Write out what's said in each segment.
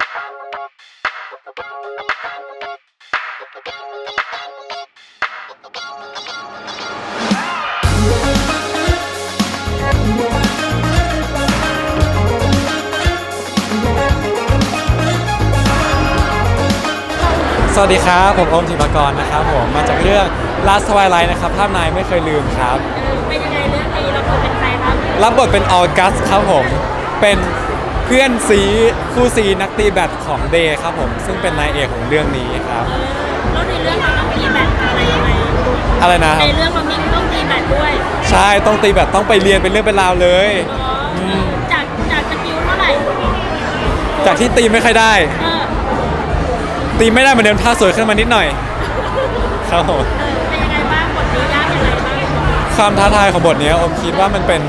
สวัสดีครับ ผมโอมธิปกรณ์นะครับผมมาจากเรื่อง Last Twilight นะครับภาพนายไม่เคยลืมครับ เป็นยังไงเรื่องนี้เราควรเป็นใครครับรับบทเป็นออกัสครับผมเป็น เพื่อนซีคู่ซีนักตีแบดของเดย์ครับผม ซึ่งเป็นนายเอกของเรื่องนี้ครับ แล้วในเรื่องเราต้องตีแบตอะไรยังไงอะไรนะคในรับ เรื่องเรามีต้องตีแบตด้วยใช่ต้องตีแบดต้องไปเรียนเป็นเรื่องเป็นราวเลย อ๋อจากจากสกิลเท่าไหร่จากที่ตีไม่ค่อยได้ เออตีไม่ได้เหมือนเดิมท่าสวยขึ้นมานิดหน่อยครับผม เออเป็นยังไงบ้างบทนี้ยากยังไงบ้างความท้าทายของบทนี้อมคิดว่ามันเป็น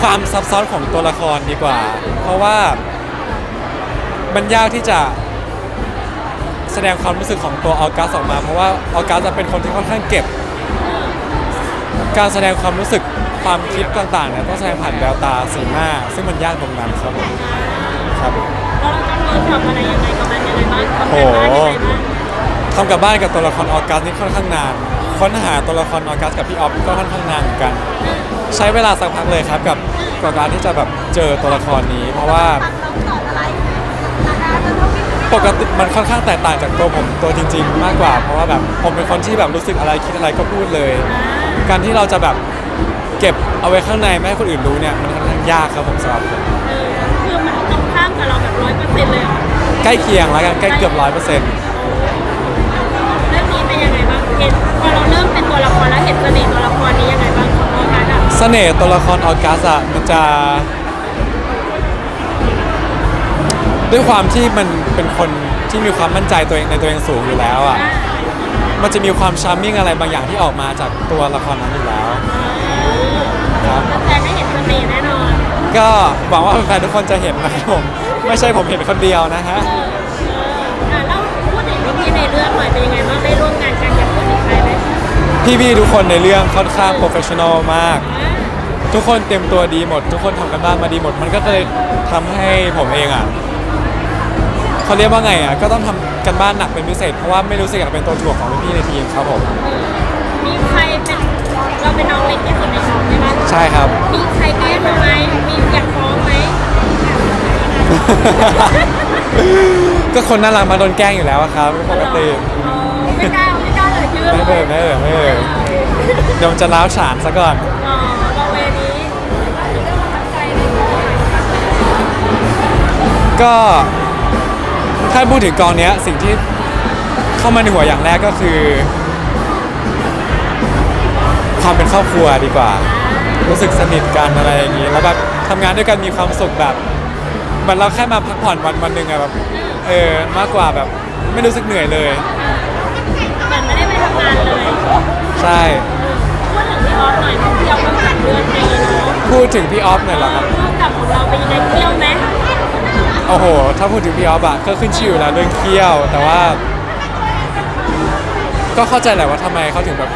ความซับซ้อนของตัวละครดีกว่า เพราะว่ามันยากที่จะแสดงความรู้สึกของตัวออกัสออกมา เพราะว่าออกัสจะเป็นคนที่ค่อนข้างเก็บ การแสดงความรู้สึกความคิดต่างๆเนี่ยต้องแสดงผ่านแววตาสีหน้า ซึ่งมันยากตรงนั้นครับผมครับแล้วเราต้องเวิร์กช็อปอะไรยังไงกับมันยังไงบ้างทำโอ้การโหบ้านยังไงบ้างทำกับบ้านกับตัวละครออกัสนี่ค่อนข้างนาน ค้นหาตัวละครออกัสกับพี่ออฟก็ค่อนข้างนานเหมือนกัน ใช้เวลาสักพักเลยครับกับกับการที่จะแบบเจอตัวละครนี้ เพราะว่าปกติมันค่อนข้างแตกต่างจากตัวผมตัวจริง ๆ มากกว่า เพราะว่าแบบผมเป็นคนที่แบบรู้สึกอะไรคิดอะไรก็พูดเลย การที่เราจะแบบเก็บเอาไว้ข้างในไม่ให้คนอื่นรู้เนี่ยมันค่อนข้างยากครับผมสำหรับผมเออคือมันตรงข้ามกับเราแบบร้อยเปอร์เซ็นต์เลยเหรอใกล้เคียงแล้วกันใกล้เกือบร้อยเปอร์เซ็นต์เรื่องนี้เป็นยังไงบ้างเห็นพอเราเริ่มเป็นตัวละครแล้วเห็นเสน่ห์ตัวละคร เสน่ห์ตัวละครออกัสอะมันจะ ด้วยความที่มันเป็นคนที่มีความมั่นใจตัวเองในตัวเองสูงอยู่แล้วอะมันจะมีความชาร์มมิ่งอะไรบางอย่างที่ออกมาจากตัวละครนั้นอยู่แล้วครับแฟนได้เห็นเสน่ห์แน่นอน ก็หวังว่าแฟนๆทุกคนจะเห็นนะครับผมไม่ใช่ผมเห็นคนเดียวนะฮะ พี่ๆทุกคนในเรื่องค่อนข้างโปรเฟชชั่นอลมากอะทุกคนเตรียมตัวดีหมด ทุกคนทำกันบ้านมาดีหมด มันก็เลยทำให้ผมเองอะเขาเรียกว่าไงอะก็ต้องทำกันบ้านหนักเป็นพิเศษเพราะว่าไม่รู้สึกอยากเป็นตัวถ่วงของพี่ๆในทีมครับผมมีใครเป็นเราเป็นน้องเล็กที่สุดในช่องใช่ไหมใช่ครับ มีใครแกล้งเราไหมมีอยากฟ้องไหมก็คนน่ารักมาโดนแกล้งอยู่แล้วอะครับปกติอ๋อไม่กล้าไม่กล้าเลย ชื่อไม่เอ่ยไม่เอ่ยไม่เอ่ยเดี๋ยวมันจะล้าวฉานซะก่อน อ๋อเรเวนี้ก็ถ้าพูดถึงกองเนี้ยสิ่งที่เข้ามาในหัวอย่างแรกก็คือ ความเป็นครอบครัวดีกว่า รู้สึกสนิทกันอะไรอย่างนี้ แล้วแบบทำงานด้วยกันมีความสุขแบบเหมือนเราแค่มาพักผ่อนวันวันหนึ่งอะแบบเออมากกว่าแบบไม่รู้สึกเหนื่อยเลยมือนไม่ได้ำงานเลยใช่ พูดถึงพี่ออฟหน่อยพี่ออฟต้องจัดเดือนในเนาะพูดถึงพี่ออฟหน่อยเหรอครับร่วมกับของเราเป็นยังไงเที่ยวไหมโอ้โห ถ้าพูดถึงพี่ออฟอะก็ขึ้นชื่ออยู่แล้วเรื่องเคี่ยว แต่ว่า ก็เข้าใจแหละว่าทำไมเขาถึงแบบ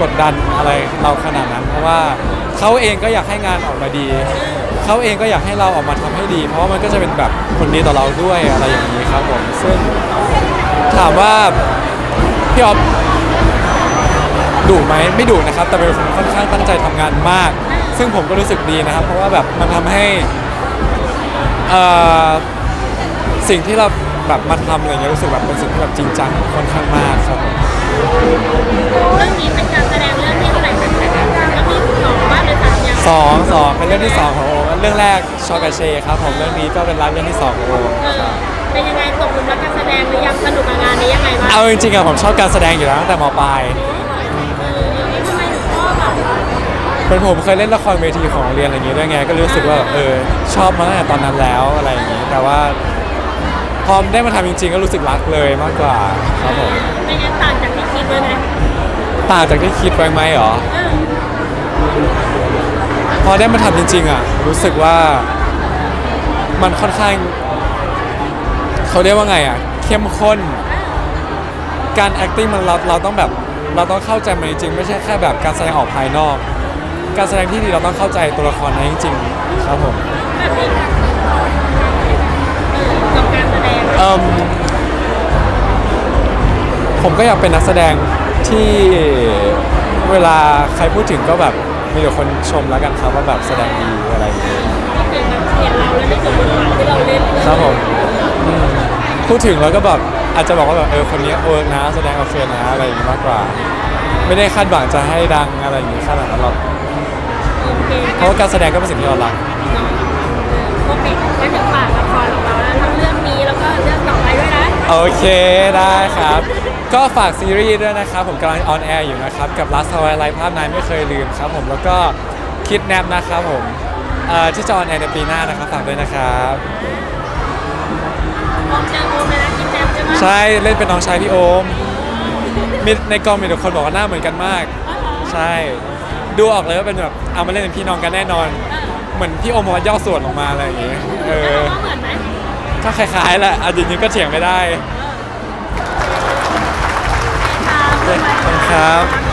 กดดันอะไรเราขนาดนั้น เพราะว่าเขาเองก็อยากให้งานออกมาดี เขาเองก็อยากให้เราออกมาทำให้ดี เพราะว่ามันก็จะเป็นแบบผลดีต่อเราด้วยอะไรอย่างนี้ครับผม ซึ่งถามว่าพี่ออฟ ดุไหมไม่ดุนะครับ แต่เป็นคนค่อนข้างตั้งใจทำงานมาก ซึ่งผมก็รู้สึกดีนะครับ เพราะว่าแบบมันทำให้เอ่อสิ่งที่เราแบบมาทำอะไรเงี้ยรู้สึกแบบเป็นสิ่งที่แบบจริงจังค่อนข้างมากครับผมเรื่องนี้เป็นการแสดงเรื่องที่เท่าไหร่กันแล้วมีสองบ้านหรือสามอย่างสองสองเป็นเรื่องที่สองของโอมเรื่องแรกชอกาเชครับผมเรื่องนี้ก็เป็นรับเรื่องที่สองของโอมเออเป็นยังไงตกหลุมรักการแสดงหรือยังสนุกกับงานนี้ยังไงบ้างเอาจริงๆอะผมชอบการแสดงอยู่แล้วตั้งแต่มปลาย เป็นผมเคยเล่นละครเวทีของโรงเรียนอะไรอย่างงี้ด้วยไงก็เลยรู้สึกว่าเออชอบมาตั้งแต่ตอนนั้นแล้วอะไรอย่างงี้ แต่ว่าพอได้มาทำจริงๆ ก็รู้สึกรักเลยมากกว่าครับผมเป็นยังต่างจากที่คิดไว้ไหมต่างจากที่คิดไว้ไหมเหรอเออพอได้มาทำจริง ๆอะรู้สึกว่ามันค่อนข้าง เขาเรียกว่าไงอะ เข้มข้น การ acting มันเราเราต้องแบบเราต้องเข้าใจมันจริงๆไม่ใช่แค่แบบการแสดงออกภายนอก การแสดงที่ดีเราต้องเข้าใจตัวละครนั้นจริงๆครับผมแบบนี้เออกับการเอิ่มผมก็อยากเป็นนักแสดงที่เวลาใครพูดถึงก็แบบมีแต่คนชมแล้วกันครับว่าแบบแสดงดีอะไรอย่างเงี้ยก็คือแบบเห็นเราแล้วนึกถึงบทบาทที่เราเล่นครับผมอืมพูดถึงแล้วก็แบบอาจจะบอกว่าแบบเออคนนี้เวิร์กนะแสดงโอเคนะอะไรอย่างงี้มากกว่า ไม่ได้คาดหวังจะให้ดังอะไรอย่างงี้ขนาดนั้นหรอกโอ เคเพราะว่าการแสดงก็เป็นสิ่งที่เรารัก โอเคงั้นเดี๋ยวฝากละครของเราแล้วทั้งเรื่องนี้แล้วก็เรื่องต่อไปด้วยนะโอเคได้ครับ ก็ฝากซีรีส์ด้วยนะครับ ผมกำลังออนแอร์อยู่นะครับ กับ Last Hawaii Live ภาพนายไม่เคยลืมครับผมแล้วก็คิดแนบนะครับผมเอ่อที่จะออนแอร์ในปีหน้านะครับฝากด้วยนะครับโอมเจอโอมเลยนะกินแจมใช่ไหมใช่เล่นเป็นน้องชายพี่โอมมีในกองมีแต่คนบอกว่าหน้าเหมือนกันมากอ๋อเหรอใช่ ดูออกเลยว่าเป็นแบบเอามาเล่นเป็นพี่น้องกันแน่นอนเออเหมือนพี่โอมบอกว่าย่อส่วนลงมาอะไรอย่างงี้เอแล้วอเราก็เหมือนไหมก็คล้ายๆแหละอะจริงๆก็เถียงไม่ได้ค่ะขอบคุณครับ